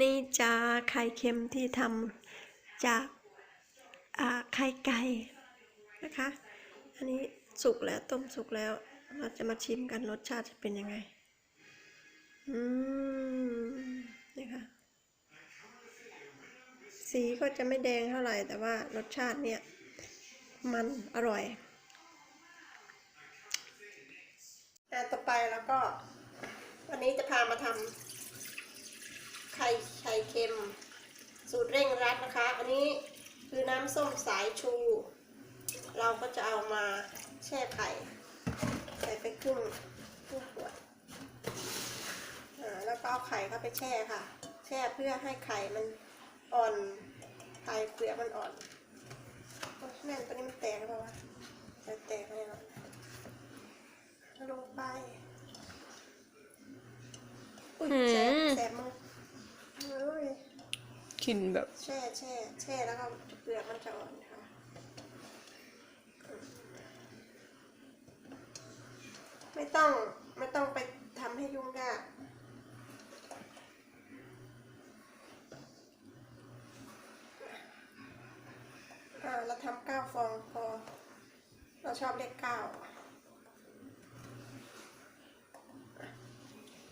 นี่จะไข่เค็มที่ทำจากไข่ไก่นะคะ อันนี้สุกแล้วต้มสุกแล้ว เราจะมาชิมกันรสชาติจะเป็นยังไง อืมนี่ค่ะสีก็จะไม่แดงเท่าไหร่ แต่ว่ารสชาติเนี่ย มันอร่อยอะต่อไปแล้วก็ วันนี้จะพามาทำ ไข่ไข่เค็ม สูตรเร่งรัดนะคะ อันนี้คือน้ำส้มสายชู เราก็จะเอามาแช่ไข่ ใส่ไปครึ่งครึ่งขวดแล้วก็เอาไข่เข้าไปแช่ค่ะ แช่เพื่อให้ไข่มันอ่อนไข่เปลือกมันอ่อนโอ๊ยแม่นตัวนี้มันแตกหรือเปล่าวะจะแตกแน่นอนลงไป อุ้ยแสบ หืม แสบมือเฮ้ย กินแบบ แช่แช่แช่แล้วก็เปลือกมันจะอ่อนค่ะไม่ต้องไม่ต้องไปทำให้ยุ่งยากอ่าเราทำเก้าฟองพอ เราชอบเลขเก้า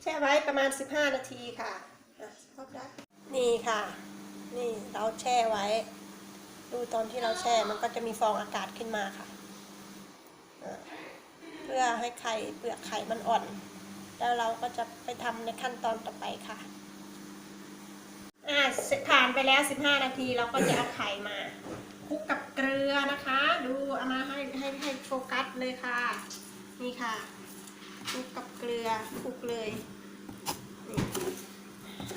แช่ไว้ประมาณ 15 นาทีค่ะอะครบแล้วนี่ค่ะ นี่เราแช่ไว้ ดูตอนที่เราแช่มันก็จะมีฟองอากาศขึ้นมาค่ะเพื่อให้ไข่เปลือกไข่มันอ่อน แล้วเราก็จะไปทำในขั้นตอนต่อไปค่ะอ่าผ่านไปแล้ว 15 นาทีเราก็จะเอาไข่มาคลุกกับเกลือนะคะ ดูเอามาให้ให้ให้โฟกัสเลยค่ะ นี่ค่ะคลุกกับเกลือคลุกเลยนี่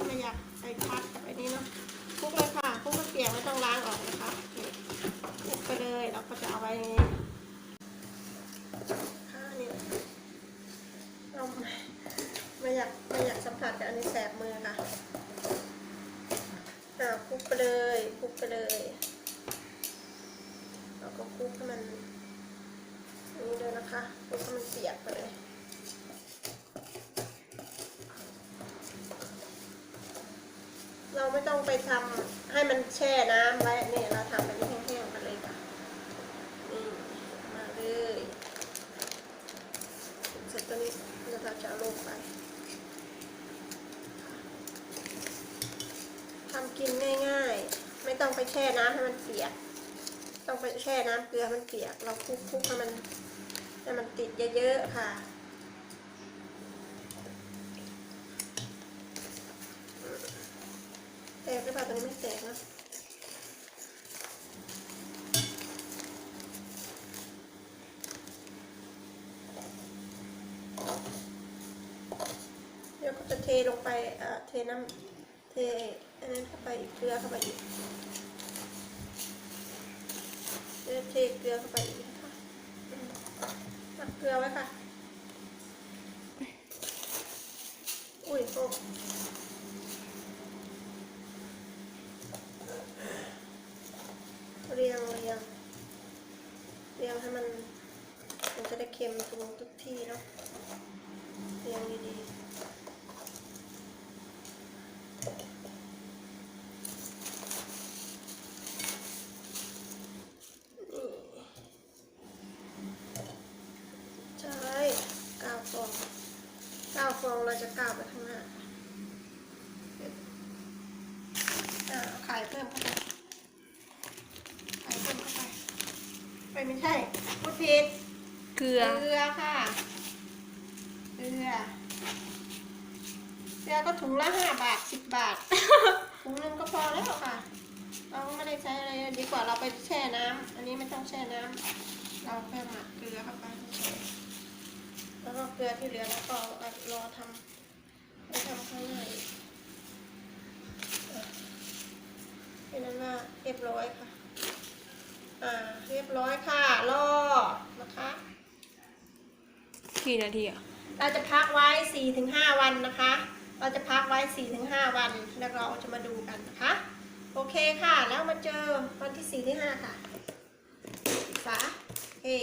ไม่อยากไปพัดกับไอ้นี้เนาะคลุกเลยค่ะคลุกเปียกไม่ต้อง ล้างออกนะคะนี่คลุกไปเลยเราก็จะเอาไว้อย่างนี้ค่ะนี่เอาไม่อยากไม่อยากสัมผัสกับอันนี้แสบมือค่ะอ่าคลุกไปเลยคลุกไปเลยแล้วก็คลุกให้มันนี่เลยนะคะคุกให้มันเปียกไปเลย เราไม่ ต้องไปทำให้มันแช่น้ำไว้เนี่ยเราทำแบบนี้แห้งๆไปเลยค่ะนี่มาเลยเสร็จตัวนี้เราจะเอาลงไปทำกินง่ายๆ ไม่ต้องไปแช่น้ำให้มันเปียก ต้องไปแช่น้ำเกลือให้มันเปียก เราคลุกๆให้มันให้มันติดเยอะๆค่ะ แตกห รือเปล่าตอนนี้ไม่แตกนะเดี๋ยวก็จะเทลงไปเอ่อเทน้ำเทอันนั้นเข้าไปอีกเกลือเข้าไปอีกเดี๋ยวเทเกลือเข้าไปอีกนะคะตักเกลือไว้ค่ะอุ้ยโอ้เรียงเรียงเรียงให้มัน มันจะได้เค็มตรง ทุกที่เนาะเรียงดีๆนี่ใช่กาวฟองกาวฟองเราจะกาวไปข้างหน้าอ่าเอาไข่เพิ่มเข้าไปไข่เพิ่มเข้าไป ไปไม่ใช่พูดผิด เกลือ เกลือค่ะ เกลือ เกลือก็ถุงละห้าบาทสิบบาท ถุงหนึงก็พอแล้วค่ะ เราก็ไม่ได้ใช้อะไรดีกว่าเราไปแช่น้ำอันนี้ไม่ต้องแช่น้ำเราแค่หมักเกลือเข้าไปเฉยๆแล้วก็เกลือที่เหลือแล้วก็เอารอทำไปทำข้างในอีกอะเป็นนั้นว่าเรียบร้อยค่ะ อ่า เรียบร้อยค่ะ รอนะคะ กี่นาทีอะเราจะพักไว้4-5วันนะคะ เราจะพักไว้4-5วันแล้วเราจะมาดูกันนะคะ โอเคค่ะ แล้วมาเจอวันที่4-5ค่ะฝาเฮ้